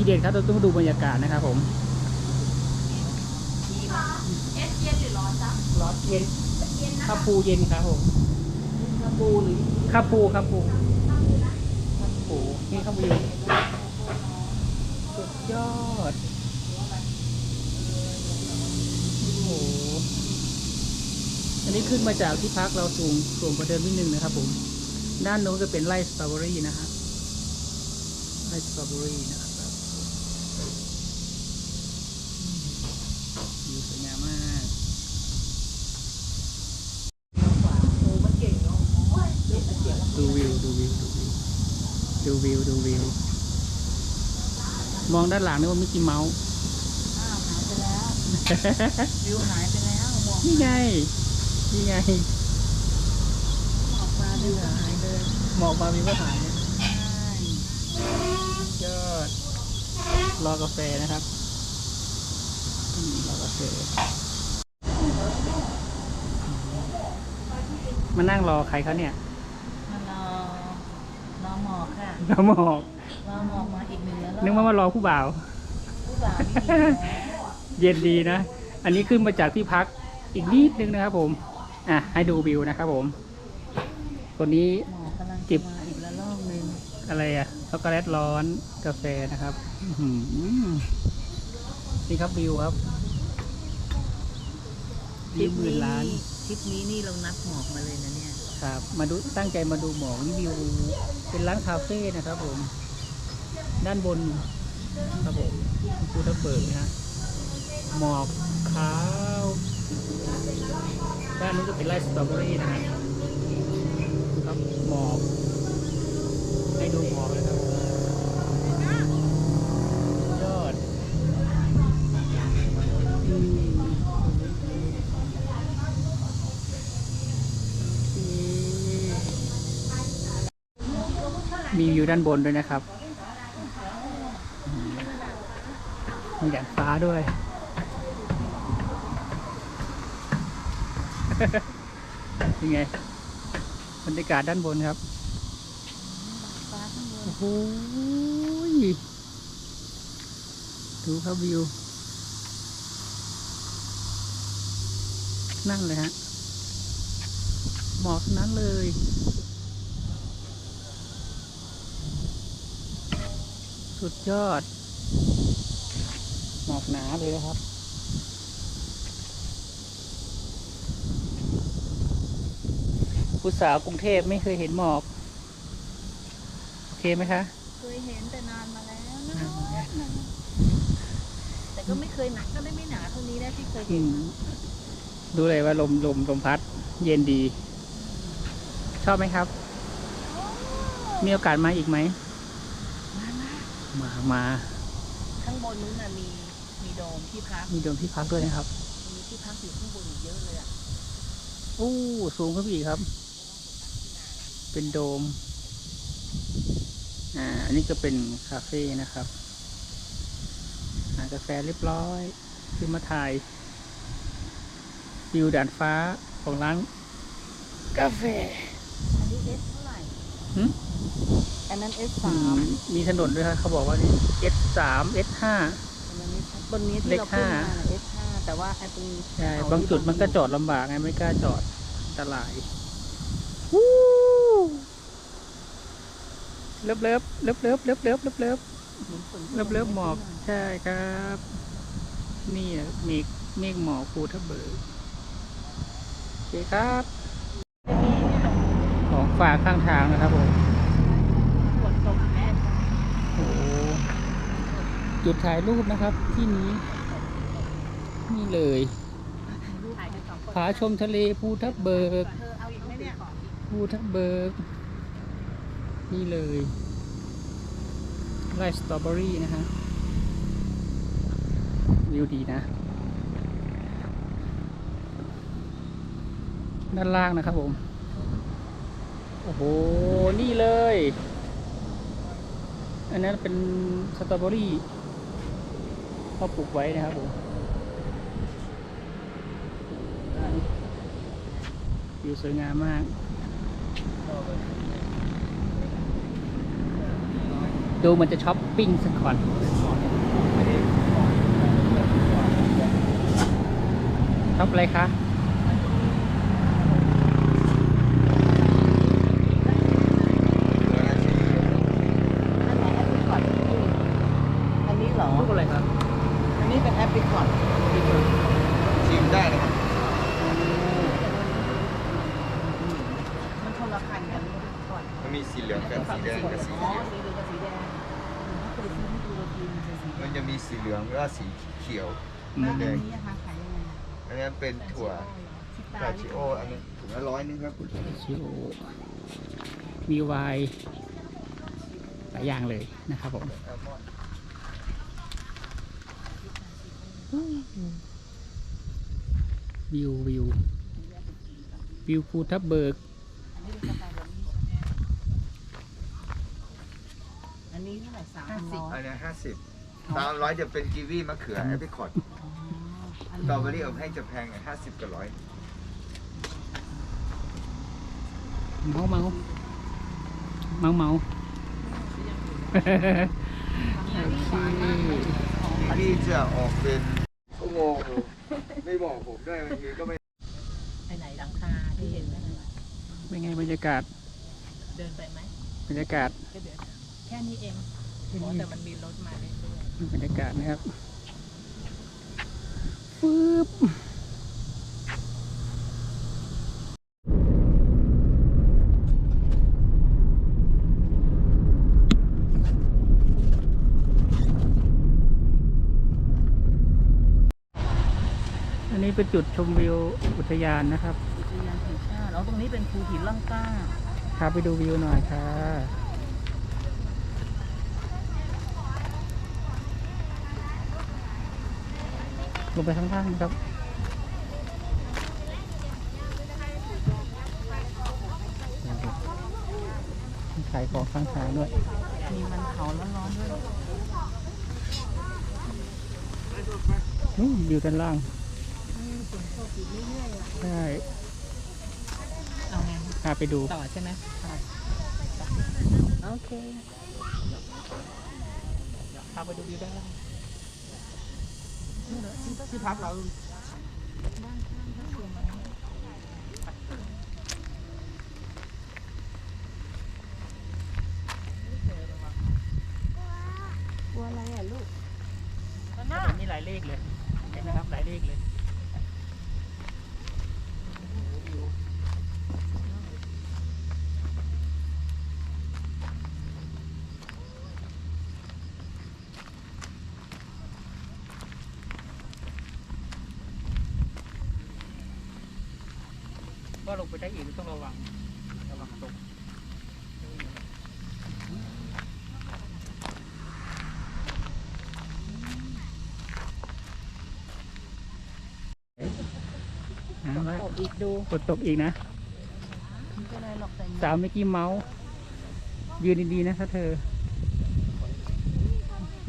ที่เด่นครับเราต้องดูบรรยากาศนะครับผมเอสเย็นหรือร้อนจ๊ะร้อนเย็นเย็นนะข้าวปูเย็นครับผมกระปูหรือข้าวปูข้าวปูข้าวปูนี่ข้าววิวสุดยอดโอ้โหอันนี้ขึ้นมาจากที่พักเราสูงสูงกว่าเดิมนิดนึงนะครับผม ด้านโน้นจะเป็นไร่สตรอเบอรี่นะฮะไร่สตรอเบอรี่นะครับวิวสวยงามมาก โอ้มันเก่งเนาะโอ้ยเด็กมันเก่ง ดูวิว ดูวิว ดูวิวดูวิวดูวิว มองด้านหลังนี่ว่ามิกกี้เมาส์อ้าวหายไปแล้ว วิวหายไปแล้วมองนี่ไง นี่ไง ออกมาวิวหายเลยหมอกมามีก็หายใช่ยอด รอกาแฟนะครับอืมรอกาแฟ มานั่งรอใครเขาเนี่ยมารอรอหม อกค่ะรอหมอกรอหมอกมาอีกหนึ่งแล้วนึกว่ามารอผู้บ่าว ผู้บ่าวนี่ดีแล้วเย็นดีนะ อันนี้ขึ้นมาจากที่พักอีกนิดนึงนะครับ ผม อะ ให้ดูวิวนะครับผม ตัวนี้หมอกกำลังจิจะบมาอีกแล้วรอบนึงอะไรอะช็อกโกแลตร้อนกาแฟนะครับอื้อหือนี่ครับวิวครับวิวหมื่นล้าน ทริปนี้นี่เรานัดหมอกมาเลยนะเนี่ย ครับมาดูตั้งใจมาดูหมอกนี่วิวเป็นร้านคาเฟ่นะครับผม ด้านบนครับผมภูทับเบิกนะฮะหมอกขาวด้านนู้นก็เป็นไร่สตรอเบอรี่นะฮะครับหมอกให้ดูหมอกเลยครับ มีวิวด้านบนด้วยนะครับ มีแดดฟ้าด้วย ยังไงบรรยากาศด้านบนครับโอ้โหดูครับวิว นั่นเลยฮะหมอกนั้นเลย สุดยอด หมอกหนาเลยนะครับ ผู้สาวกรุงเทพไม่เคยเห็นหมอก โอเคไหมคะ เคยเห็นแต่นานมาแล้วนะนานมาแล้วแต่ก็ไม่เคยหนักก็ได้ไม่หนาเท่านี้นะที่เคยอืเห็นมดูเลยว่าลมลมลมพัด เย็นดี ชอบไหมครับ มีโอกาสมาอีกไหมมา มามามาข้างบนนู้นน่ะมีมีโดมที่พัก มีโดมที่พักด้วยนะครับ มีที่พักอยู่ข้างบนอีกเยอะเลยอะอู้สูงขึ้นไปอีกครับ เป็นโดม อ่า อันนี้ก็เป็นคาเฟ่นะครับหากาแฟเรียบร้อยขึ้นมาถ่ายวิวด่านฟ้าของร้านกาแฟ อันนี้เอสเท่าไหร่หึ อันนั้นเอสอืสามมมีถนนด้วยครับเขาบอกว่านี่ S สาม S ห้าอันนั้นไม่ชัดบนนี้ที่เลขเราขึ้นห้ามาเอสห้าแต่ว่าไอ้ตรงใช่เขาบางจุดมันก็จอดลำบากไงไม่กล้าจอดอันตรายวู้เลิฟเลิฟเลิฟเลิฟเลิฟเลิฟเลิฟเลิฟหมุนฝนเลิฟเลิฟหมอกใช่ครับ นี่อะเมฆเมฆหมอกภูทับเบิกโอเคครับ ของฝากข้างทางนะครับผม ฝนตกแม่ โอ้โห จุดถ่ายรูปนะครับที่นี้นี่เลยถ่ายกันสองคนผาชมทะเลภูทับเบิกเธอเอาอีกไหมเนี่ยภูทับเบิก นี่เลยไร่สตรอเบอรี่นะฮะวิวดีนะ ด้านล่างนะครับผม โอ้โห นี่เลย อันนั้นเป็นสตรอเบอรี่ เขาปลูกไว้นะครับผมวิววิวสวยงามมากดูมันจะช้อปปิ้งสักก่อนช็อปอะไรคะ อันนี้เหรอ รูปอะไรครับ อันนี้เป็นแอปพลิคอต ชิม ได้นะครับมันคนละคันกันก่อนมันมีสีเหลืองกับสีแดงกับสีอ๋อเขียวสีเหลืองกับสีแดงเคยซื้อที่ดูโรตีมันจะสีมันจะมีสีเหลืองแล้วก็สีเขียวแล้แดวอันงนี้นะคะขายยังไงอันนี้เป็นถั่วชิกาชิโออันนี้ถุงละร้อยนึงครับชิโอมีไวน์หลายอย่างเลยนะครับผมแอลมอนด์ วิววิววิวภูทับเบิก อันนี้เป็นกาแฟแบบนี้อันนี้เท่าไหร่สามพันร้อยอันนี้ห้าสิบตามร้อยจะเป็นกีวีมะเขือแอปเปิลคอร์ดอ๋ออันสนี้ตรอเบอรี่อบแห้งจะแพงห้าสิบกับร้อยเมาเมาเมาเมากีวีจะออกเป็นโอ้โห ไม่บอกผมด้วยบางทีก็ไม่ไปไหนหลังคาที่เห็นนั่นน่ะเป็นไงบรรยากาศเดินไปไหมบรรยากาศก็เดินแค่นี้เองอ๋อแต่มันมีรถมาเรื่อยบรรยากาศนะครับฟืบ นนี้เป็นจุดชมวิวอุทยานนะครับๆอุทยานแห่งชาติแล้วตรงนี้เป็นภูหินล่องกล้าพาไปดูวิวหน่อยค่ะ ลงไปข้างล่างนะครับ ขายของข้างทางด้วย มีมันเผาร้อนๆด้วยนู่นวิวด้านล่าง ใช่เอาไงพาไปดู ต่อใช่ไหมโอเคพาไปดูวิวด้านล่างที่พักเรากลัวอะไรอะลูก มีหลายเลขเลยเห็นไหมครับหลายเลขเลย ไปได้อีกต้องระวังระวังตกหาว่าตกอีกดูฝนตกอีกนะไม่เป็นไรหรอกแต่สาวเมื่อกี้เมาส์ยืนดีๆนะคะเธอโอเค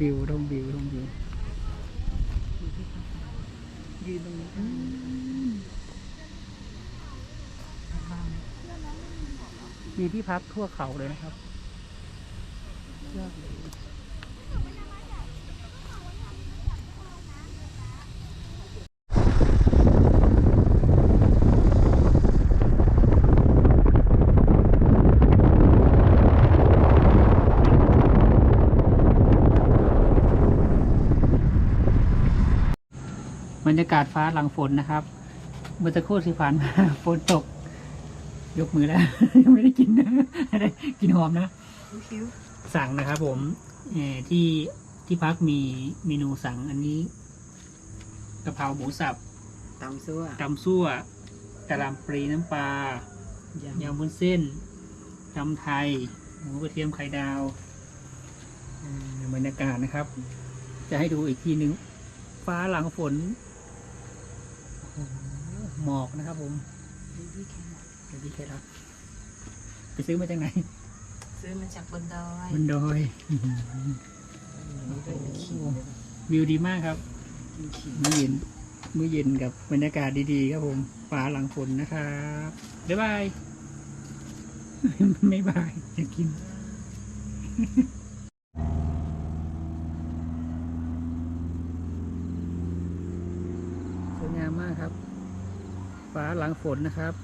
บิวต้องบิวต้องบิว ยืนตรงนี้มีที่พักทั่วเขาเลยนะครับเลือกเลย รรยากาศฟ้าหลังฝนนะครับ เมื่อสักครู่ที่ผ่านมาฝนตก ยกมือแล้ว ยังไม่ได้กินนะได้กินหอมนะคิ้วสั่งนะครับผมเอ่อที่ที่พักมีเมนูสั่งอันนี้กะเพราหมูสับตำซั่วตำซั่วกะหล่ำปลีน้ำปลายำวุ้นเส้นตำไทย หมูกระเทียมไข่ดาวอืมบรรยากาศนะครับ จะให้ดูอีกทีหนึ่งฟ้าหลังฝนโอ้โหหมอกนะครับผมพี่แค่เดี๋ยวพี่เคครับไปซื้อมาจากไหน ซื้อมาจากบนดอยบนดอยอื้อหือนี่เป็นขิงวิวดีมากครับกินขิงไม่เห็นมื้อเย็นกับบรรยากาศดีๆครับผมฟ้าหลังฝนนะครับบ๊ายบาย ไม่บายจะกิน ส วยงามมากครับ ฟ้าหลังฝนนะครับ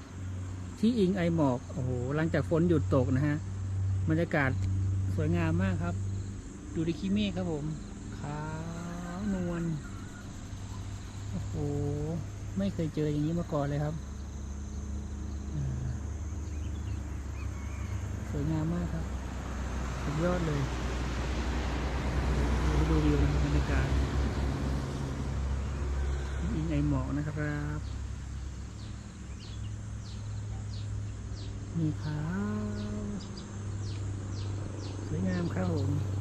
ที่อิงไอหมอกโอ้โหหลังจากฝนหยุดตกนะฮะบรรยากาศสวยงามมากครับ ดูดิคิเมฆครับผมขาวนวลโอ้โหไม่เคยเจออย่างนี้มาก่อนเลยครับสวยงามมากครับสุดยอดเลยดูดูวิวบรรยากาศ ไอหมอกนะครับมีขาวสวยงามครับผม